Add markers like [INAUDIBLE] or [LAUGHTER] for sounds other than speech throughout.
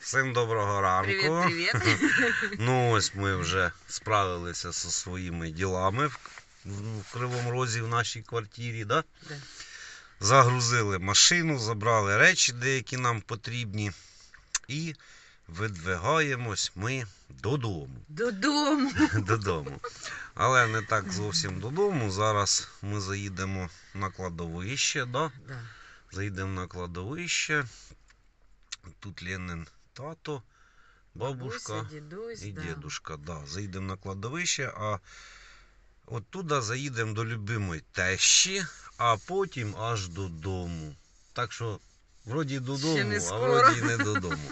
Всім доброго ранку. Привіт, привіт. [LAUGHS] Ну ось ми вже справилися зі своїми ділами в, в Кривому Розі в нашій квартирі. Да? Да. Загрузили машину, забрали речі, деякі нам потрібні. І видвигаємось ми додому. Додому. [LAUGHS] додому. Але не так зовсім додому. Зараз ми заїдемо на кладовище. Да? Да. Заїдемо на кладовище. Тут Ленин тато, бабушка Бабуся, дідусь, і да. дідушка. Да. Заїдемо на кладовище, а оттуда заїдемо до любимої тещі, а потім аж додому. Так що, вроді додому, а вроді не додому.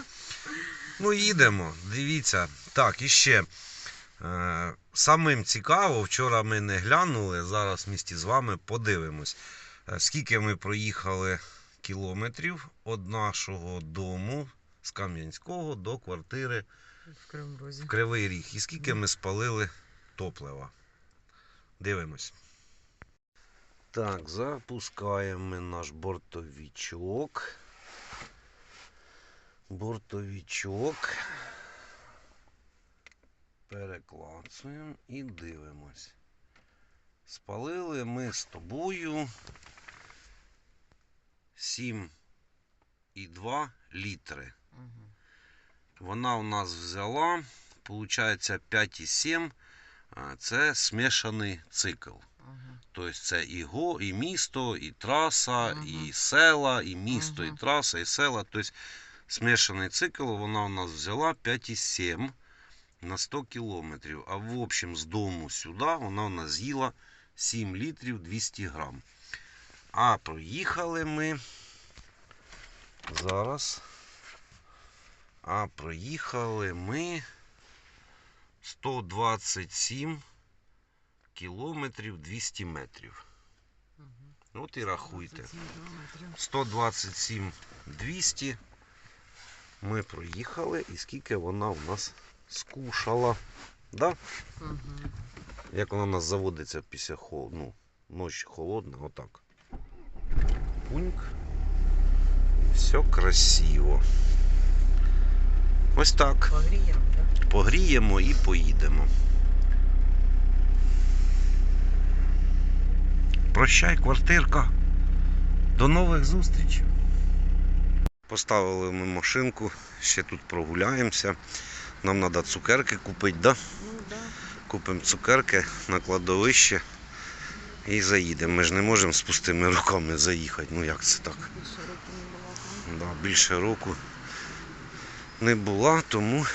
Ну, їдемо, дивіться. Так, і ще. Е, самим цікаво, вчора ми не глянули, зараз в місті з вами подивимось, е, скільки ми проїхали кілометрів від нашого дому з Кам'янського до квартири В в Кривий Ріг. І скільки ми спалили топлива. Дивимось. Так, запускаємо ми наш бортовічок. Бортовічок. Переклацуємо і дивимось. Спалили ми з тобою 7,2 літри. Вона у нас взяла, виходить 5,7. Це смішаний цикл. Тобто це і, го, і місто, і траса, і села, і місто, і траса, і села. Тобто смішаний цикл вона у нас взяла 5,7 на 100 кілометрів. А в общем з дому сюди вона у нас з'їла 7 літрів 200 грам. А проїхали ми зараз. А проїхали ми 127 кілометрів 200 метрів. Мгм. От і рахуйте. 127 200 ми проїхали і скільки вона у нас скушала. Да? Мгм. Як вона у нас заводиться після хол... ну, ночі холодна, отак. Пуньк. Все красиво. Ось так. Погріємо, так? Погріємо і поїдемо. Прощай, квартирка. До нових зустрічей. Поставили ми машинку, ще тут прогуляємося. Нам треба цукерки купити, да? Ну, да. Купимо цукерки на кладовище і заїдемо. Ми ж не можемо з пустими руками заїхати. Ну як це так? Більше років не було. там. Да, більше року не була, тому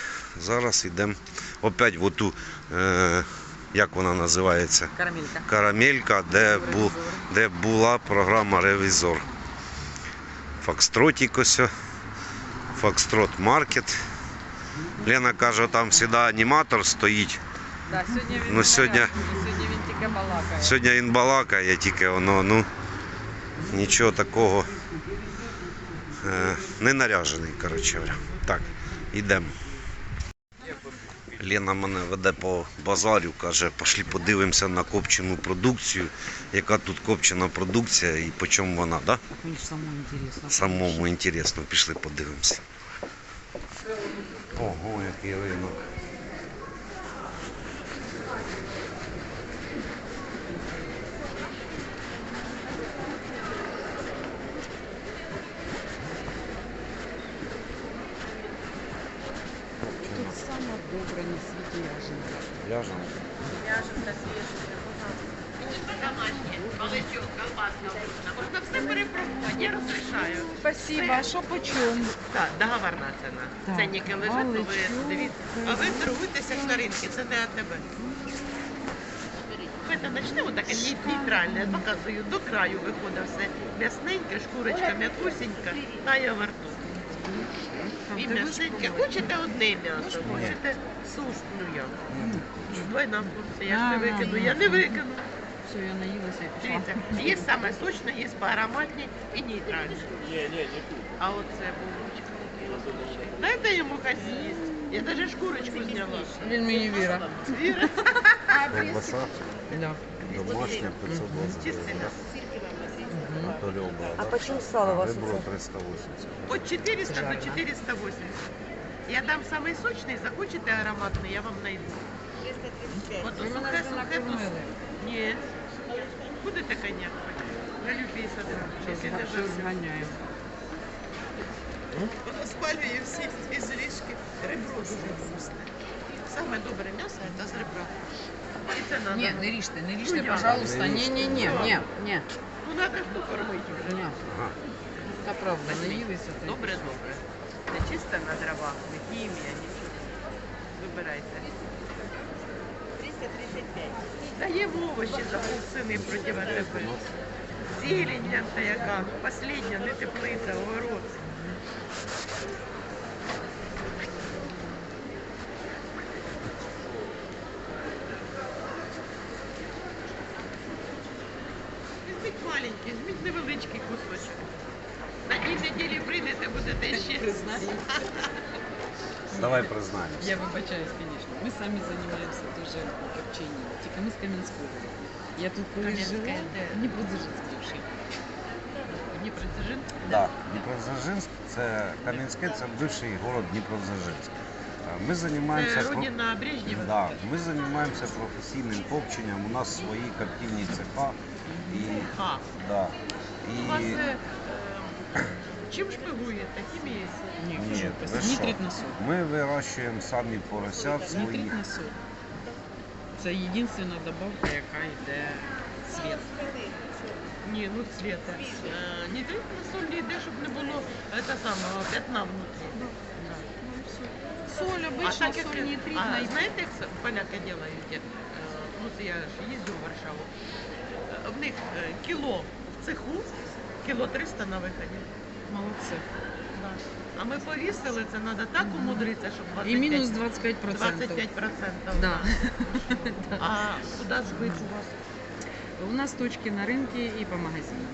зараз йдемо опять в оту, е, як вона називається, Карамелька. карамелька, де, бу, де була програма Ревізор. Фокстротік ось. Фокстрот Маркет. Лена каже, там завжди аніматор стоїть. Да, сьогодні він Ну, сьогодні- Сьогодні він тільки балакає. Сьогодні він балакає, тільки воно, ну, нічого такого е, не наряжений, коротше. Так, йдемо. Лена мене веде по базарю, каже, пошли подивимося на копчену продукцію. Яка тут копчена продукція і по чому вона, да? Мені ж самому інтересно. Самому інтересно, пішли подивимося. Ого, який ринок. Тут саме добре на світі яженка. Ляжемо. Яженка свіжа. Баличок, колбаска вкусна. Можна все перепробувати, я розрішаю. Спасибо. А що по чому? Так, договорна ціна. Так, Ценники лежать, то ви дивіться. А ви торгуйтеся як на ринку, це не тебе. Давайте почнемо таке нейтральне. Я показую, до краю виходить все. М'ясненьке, шкурочка м'якусенька, тає во рту. І м'ясненьке. Хочете одне м'ясо, хочете суш, ну я. Двойна порція, я ж не Ага. викину, я не викину. Все, я наїлася і пішла. Дивіться, є саме сочне, є поароматні і нейтральні. А оце булочка. Дайте йому хай з'їсть. Я навіть шкурочку зняла. Він мені віра. Віра, Ковбаса Да. домашня 520 чисте гривень. м'ясо. Антольова, А да? почем сало у вас Ребро оце? 380. От 400 до Жарна. 480. Я дам самий сочний, захочете ароматний, я вам найду. От Ви мене сухе, вже сухе, то накормили. Ні. Будете коньяк? Галю 50 гривень. Зараз Тільки не щось жарко. зганяю. Воно спалює всі ізлишки. Ребро дуже вкусне. Саме добре м'ясо це з ребра. І це надо. Ні, не ріжте, не ріжте, Ну, я- пожалуйста. Не Ні, ріжте. ні, ні, ні, ні. Ну надо хто кормить вже. Ні. Ага. Та правда, наїлися. та й Добре, добре. Не чисто на дровах, не хімія, нічого. Вибирайте. 335. Даємо овочі за полсини проти тебе. Зелень гляньте яка. Последня, не теплиця, огород. Візьміть маленький, візьміть невеличкий кусочок. На тій неділі прийдете, будете ще. Давай признаємося. Я вибачаюсь, звісно. Ми самі займаємося дуже копченням. Тільки ми з Кам'янського. Я тут Кам'янське жила. Дніпродзержинськ бивший. Дніпродзержинськ? Да, Дніпродзержинськ, це Кам'янське, це бивший город Дніпродзержинськ. Ми займаємося про- Да, ми займаємося професійним копченням. У нас свої коптильні цеха. І, А, да, у вас і е, е, чим шпигуєте? Хімією? Ні, Ні, кажу, ви просто що? нітрит на соль. ми вирощуємо самі поросят своїх. Нітрит на соль. Це єдина добавка, яка йде світ. Ні, ну цвета. Е, Нітрит на соль не йде, щоб не було е, те самого п'ятна внутрі. Да. Соль, А обична так як, соль нітритна. а, і знаєте, як це поляки роблять? Е, Ну, це я ж їздю в Варшаву. Е, В них е, кіло в цеху, кіло 300 на виході. Молодці. Да. А ми повісили, це треба так умудритися, щоб 25, І мінус 25%. 25 процентів. Да. А куди збити у вас? У нас точки на ринку і по магазинам.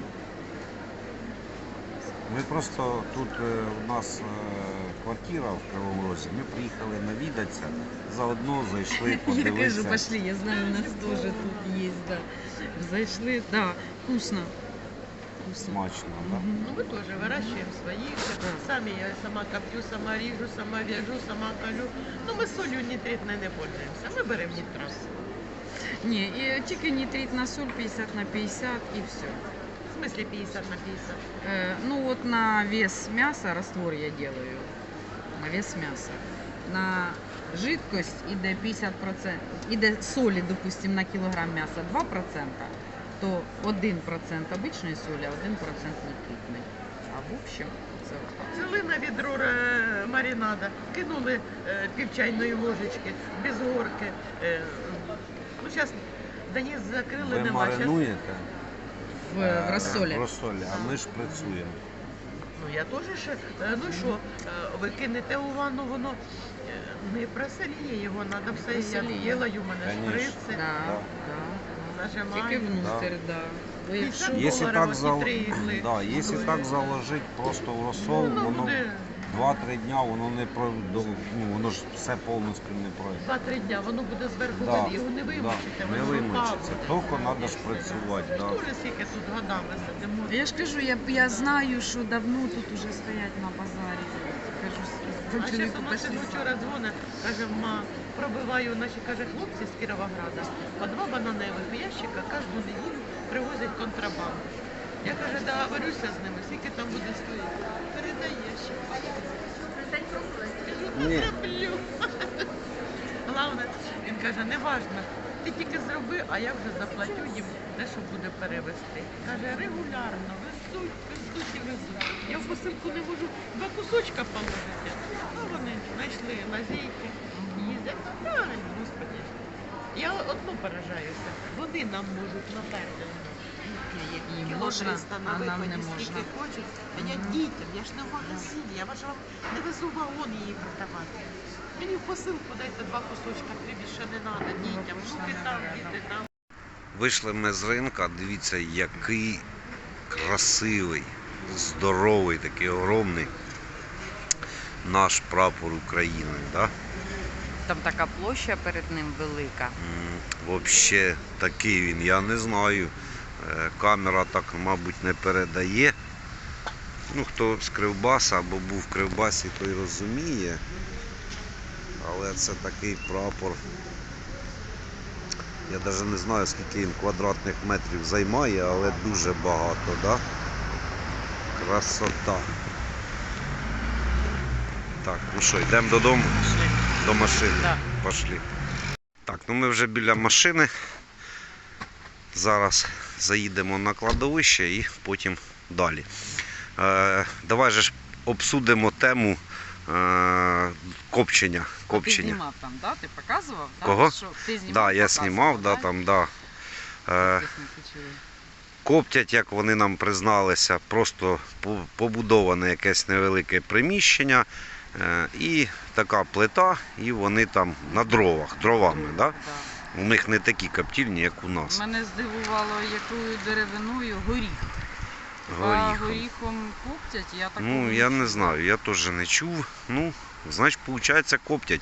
Ми просто тут е, у нас е, квартира в Кривому Розі. Ми приїхали навідатися, заодно зайшли, [LAUGHS] Я кажу, подивитися. пошли, я знаю, у нас теж тут є, да. Зайшли, да, вкусно. Вкусно. Смачно, так? Мгм. Ну, ми теж вирощуємо своїх. Самі я сама коптю, сама ріжу, сама в'яжу, сама калю. Ну, ми солью нітритною не пользуємося. Ми беремо нітрас. Ні, і тільки нітритна соль 50 на 50 і все. В смысле 50 на 50? Э, ну вот на вес мяса раствор я делаю. На вес мяса. На жидкость іде 50%, іде солі, допустим, на кілограм м'яса 2%, то 1% обичної солі, а 1% нітритної. А в общем, це отак. Взяли на відро е, маринада, кинули е, пів чайної ложечки, без горки. Е, ну, зараз Денис закрили, Ви нема. Щас- маринуєте в, е, в розсолі. в розсолі, а ми ж працюємо. Ну я теж ще. е, Ну що, е, ви кинете у ванну, воно е, не просоліє його, треба все. Я Просоліє. ділаю, у мене Конечно. шприци, Да, Да. Да. Тільки внутрь, да. Бо І якщо Якщо так, зал... три ігли. да, якщо Ну, так заложити просто в розсол, Ну, воно воно буде 2-3 дня воно не про... до- ну, воно ж все повністю не пройде. два-три дня, воно буде зверху, Да, да, його не вимочите, да, не воно вимочиться, рука тільки треба. Да. Скільки тут годами сидимо. Я ж кажу, я, я знаю, що давно тут уже стоять на базарі. Кажу, А ще сама сину вчора дзвонить, каже, ма, пробиваю наші каже, хлопці з Кіровограда, по два бананевих ящика кожну неділю привозять контрабанду. Я каже, договорюся з ними, скільки там буде стоїти. Передай ящик. Ні. Я зроблю. [LAUGHS] Головне, він каже, не важно, ти тільки зроби, а я вже заплатю їм те, що буде перевезти. Каже, регулярно, везуть, везуть і везуть. Я в посилку не можу два кусочка положити. А вони знайшли лазейки, їздять. Ну, правильно, господи. Я одну поражаюся. Вони нам можуть наперти. Їм можна, а нам не можна. хочуть. А я дітям, я ж не в магазині, я вам не везу вагон її продавати. Мені в посилку дайте два кусочка, три більше не треба дітям. Внуки там, діти там. Вийшли ми з ринка, дивіться, який красивий, здоровий, такий огромний наш прапор України. Да? Там така площа перед ним велика. Взагалі такий він, я не знаю. Е, Камера так, мабуть, не передає. Ну, хто з Кривбаса або був в Кривбасі, той розуміє. Але це такий прапор. Я навіть не знаю, скільки він квадратних метрів займає, але дуже багато, да? Красота. Так, ну що, йдемо додому, до машини. Да. Пошли. Так, ну ми вже біля машини. Зараз заїдемо на кладовище і потім далі. Е, давай же ж обсудимо тему е, копчення. Ти знімав там, да? Ти показував? Да? Кого? Що? Ти знімав, Да, я знімав, да, там, да. Е, коптять, як вони нам призналися, просто побудоване якесь невелике приміщення. е, І така плита, і вони там на дровах, дровами. Да? Да. У них не такі коптільні, як у нас. Мене здивувало, якою деревиною горіх. А Горіхом. горіхом коптять, я так Ну, я не знаю, я теж не чув. Ну, значить, виходить, коптять.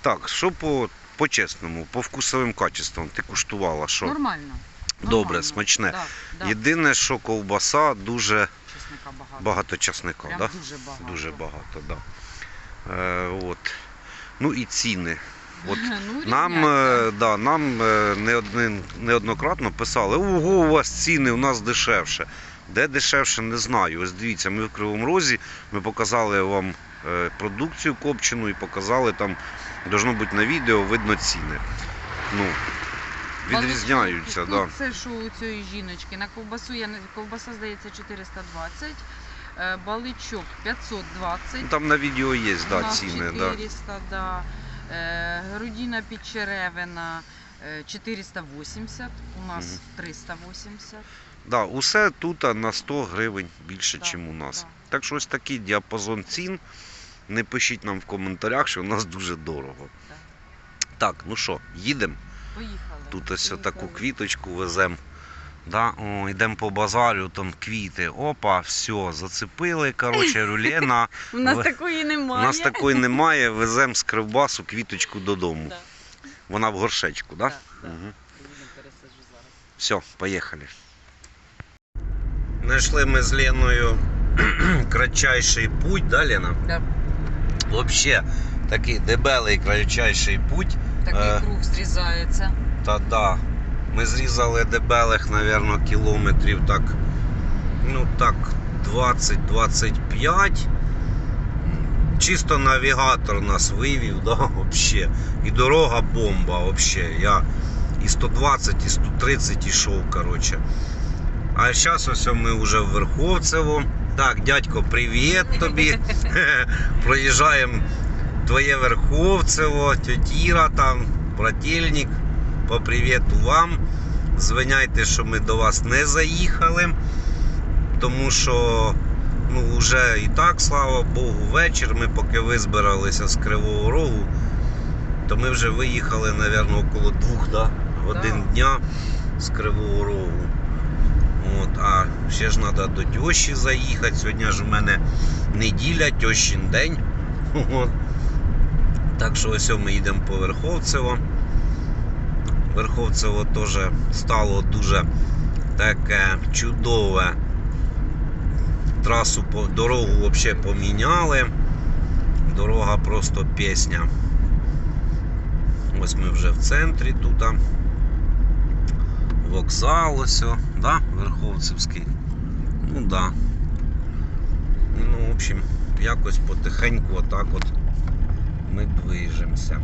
Так, що по, по-чесному, по вкусовим качествам ти куштувала, що? Нормально. Добре, Нормально. смачне. Да, да. Єдине, що ковбаса дуже Чесника багато. багато часника, Прям да? дуже багато. Дуже багато, да. Е, от. Ну і ціни. От [LAUGHS] ну, Нам, е, да, нам е, неоднократно писали, ого, у вас ціни, у нас дешевше. Де дешевше, не знаю. Ось дивіться, ми в Кривому Розі, ми показали вам е, продукцію копчену і показали там, должно бути на відео, видно ціни. Ну, відрізняються, Баличок, да. Це що у цієї жіночки. На ковбасу, я не, ковбаса, здається, 420, е, баличок 520. Ну, Там на відео є, да, ціни, 400, да. Е, грудина підчеревина е, 480, у нас 380. Да, усе тут на 100 гривень більше, ніж у нас. Так що ось такий діапазон цін. Не пишіть нам в коментарях, що у нас дуже дорого. Так, ну що, їдемо. Поїхали. Тут ось таку квіточку веземо. Да, о, йдемо по базарю, там квіти. Опа, все, зацепили. Коротше, [LAUGHS] рулена. У нас такої У нас такої немає. Веземо з кривбасу квіточку додому. Вона в горшечку, так? Да. Угу. Все, поїхали. Знайшли ми з Леною [CLEARS THROAT] кратчайший путь, да, Лена? Да. Вообще, такий дебелий кратчайший путь. Такий Е. круг зрізається. Та да. Ми зрізали дебелих, напевно, кілометрів так. Ну так, 20-25. Чисто навігатор нас вивів, да, вообще. І дорога бомба, вообще. Я і 120, і 130 ішов, коротше. А зараз ось ми вже в Верховцево. Так, дядько, привіт тобі. [LAUGHS] [LAUGHS] Проїжджаємо твоє Верховцево, тетіра там, брательник. По привіту вам. Звиняйте, що ми до вас не заїхали, тому що ну, вже і так, слава Богу, вечір. Ми поки визбиралися з Кривого Рогу, то ми вже виїхали, мабуть, около двох да, годин Да. дня з Кривого Рогу. От, а ще ж треба до тьощі заїхати. Сьогодні ж у мене неділя, тьощин день. [LAUGHS] От. Так що ось ми їдемо по Верховцево. Верховцево теж стало дуже таке чудове. Трасу по дорогу взагалі поміняли. Дорога просто пісня. Ось ми вже в центрі тут. Вокзал ось? Верховцевський. Ну да. Ну, в общем, якось потихеньку отак от ми движемося.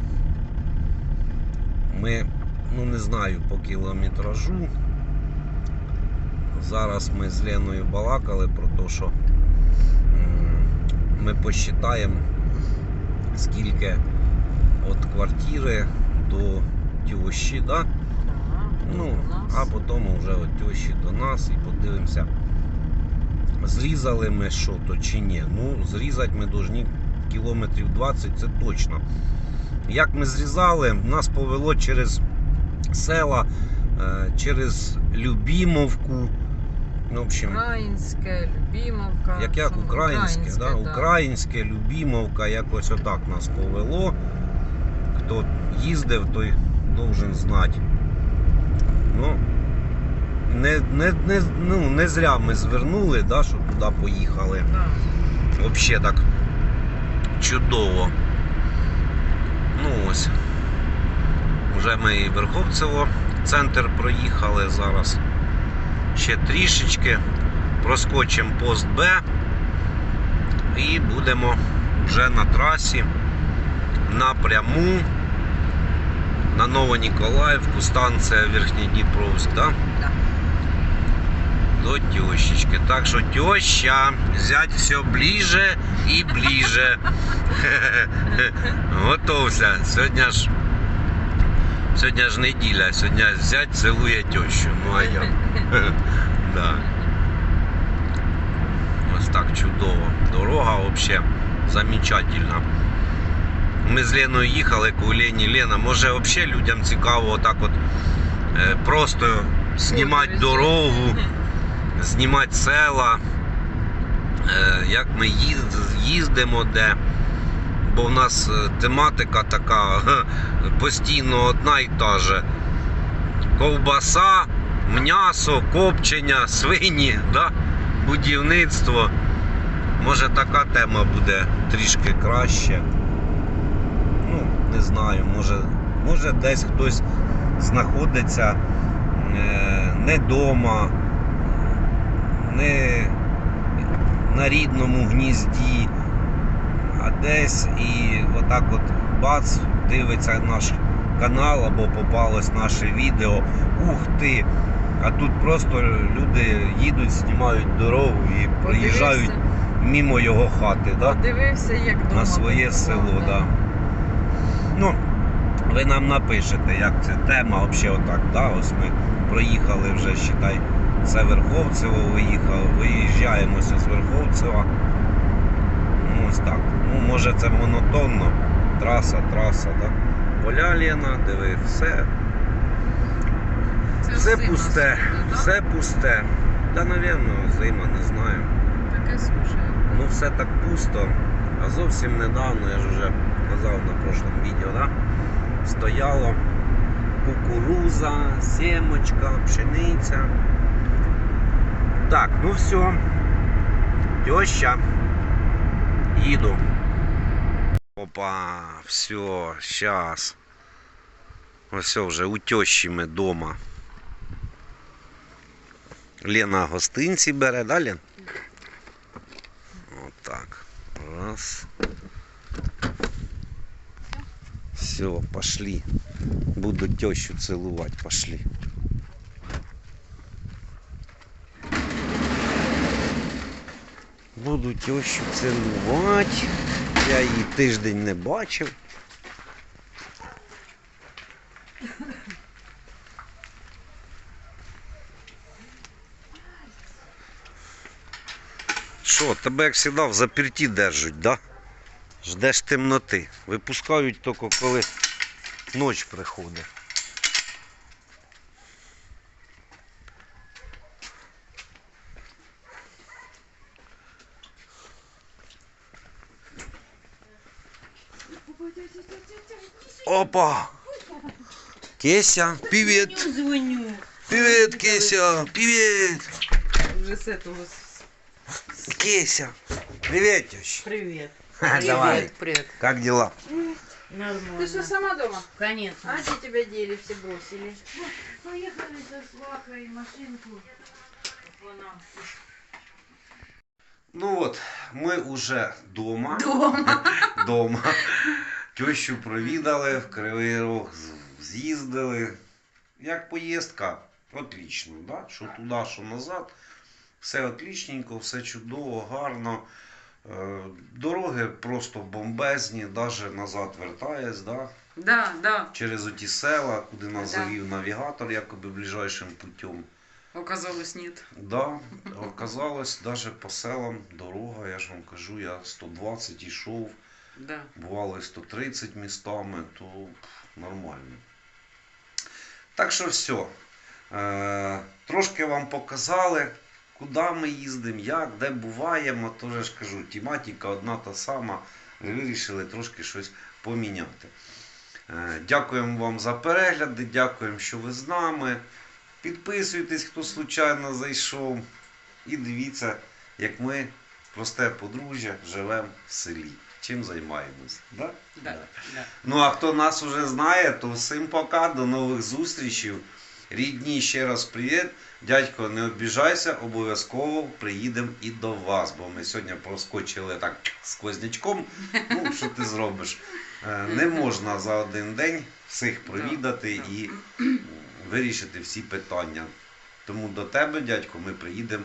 Ми, ну не знаю, по кілометражу. Зараз ми з Леною балакали про те, що ми посчитаємо, скільки від квартири до тещі, да? Ну, а потім вже тещі до нас і подивимося, зрізали ми що то чи ні. Ну, зрізати ми повинні кілометрів 20, це точно. Як ми зрізали, нас повело через села, е, через Любімовку. Ну, в общем, Українське, Любімовка. як як Що, українське, да? да. українське, Любімовка, якось отак нас повело. Хто їздив, той должен знати. Ну, не, не, не, ну, не зря ми звернули, да, що туди поїхали. Да. Взагалі так чудово. Ну ось. Вже ми і Верховцево центр проїхали зараз. Ще трішечки. Проскочимо пост Б і будемо вже на трасі напряму на Новоніколаївку, станція Верхньодніпровськ, да? Да. До тещечки. Так що теща, взять все ближе і ближе. [LAUGHS] Готовся. Сьогодні ж сьогодні ж неділя, сьогодні зять цілує тещу. Ну а я. [LAUGHS] да. Ось так чудово. Дорога взагалі замечательна. Ми з Леною їхали, коли Лені Лена. Може взагалі людям цікаво отак от е, просто знімати дорогу, знімати села, е, як ми їздимо де. Бо в нас е, тематика така постійно одна і та же. Ковбаса, м'ясо, копчення, свині, да? будівництво. Може така тема буде трішки краще. Не знаю, може, може десь хтось знаходиться е, не вдома, не на рідному гнізді, а десь і отак от бац, дивиться наш канал або попалось наше відео. Ух ти! А тут просто люди їдуть, знімають дорогу і приїжджають мимо його хати. Да? Подивився, як дома. на своє село. Да. Ви нам напишете, як ця тема взагалі отак. Да? Ось ми проїхали вже, считай, це Верховцево виїхав, виїжджаємося з Верховцева. Ну, ось так. Ну, може це монотонно. Траса, траса, да? Поля Лена, диви, все. Це Все зима пусте, сьогодні, да? все пусте. Та, напевно, зима, не знаю. Таке суше. Ну все так пусто. А зовсім недавно, я ж вже казав на прошлому відео, да? Стояло кукуруза, семочка, пшениця. Так, ну все. Теща. Їду. Опа, все, щас. Ось вже у тещі ми вдома. Лена гостинці бере, да, Лен? Вот так. Раз. Все, пошли. Буду тещу целовать, пошли. Буду тещу цілувати. Я її тиждень не бачив. Що, тебе як завжди в заперті держать, да? Ждеш темноти. Випускають тільки коли ніч приходить. Опа! Кеся, привет! звоню. Привет, Кеся! Привет! Вже з этого з- Кеся! Привет, теща! Привет. Давай, привіт. как дела? Нормально. Ты что, сама дома? Конечно. А где тебя дели, все бросили? Поехали за свахой машинку. Ну от, ми вже вдома. Дома. Дома. [LAUGHS] Тещу провідали, в Кривий Рог з'їздили. Як поїздка, отлично, да? що туди, що назад. Все отлічненько, все чудово, гарно. Е, Дороги просто бомбезні, навіть назад вертаєсь, да? Да, да. через оті села, куди нас Да. завів навігатор, якоби ближайшим путем. Оказалось, нет. Да, оказалось, навіть по селам дорога, я ж вам кажу, я 120 йшов, Да. бувало і 130 містами, то нормально. Так що все. Трошки вам показали, куди ми їздимо, як, де буваємо. Тож я ж кажу, тематика одна та сама. Вирішили трошки щось поміняти. Е, дякуємо вам за перегляди, дякуємо, що ви з нами. Підписуйтесь, хто случайно зайшов. І дивіться, як ми, просте подружжя, живемо в селі. Чим займаємось. Да? Да, да. Ну а хто нас уже знає, то всім пока, до нових зустрічей. Рідні, ще раз привіт. Дядько, не обіжайся, обов'язково приїдемо і до вас, бо ми сьогодні проскочили так сквознячком. Ну, що ти зробиш? Е, Не можна за один день всіх провідати і вирішити всі питання. Тому до тебе, дядько, ми приїдемо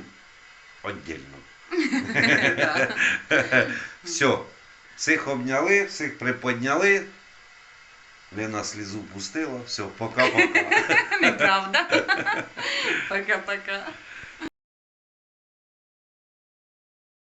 віддільно. [LAUGHS] Все. Всіх обняли, всіх приподняли. Лена слізу пустила. Все, пока-пока. [LAUGHS] Неправда. [LAUGHS] Пока-пока.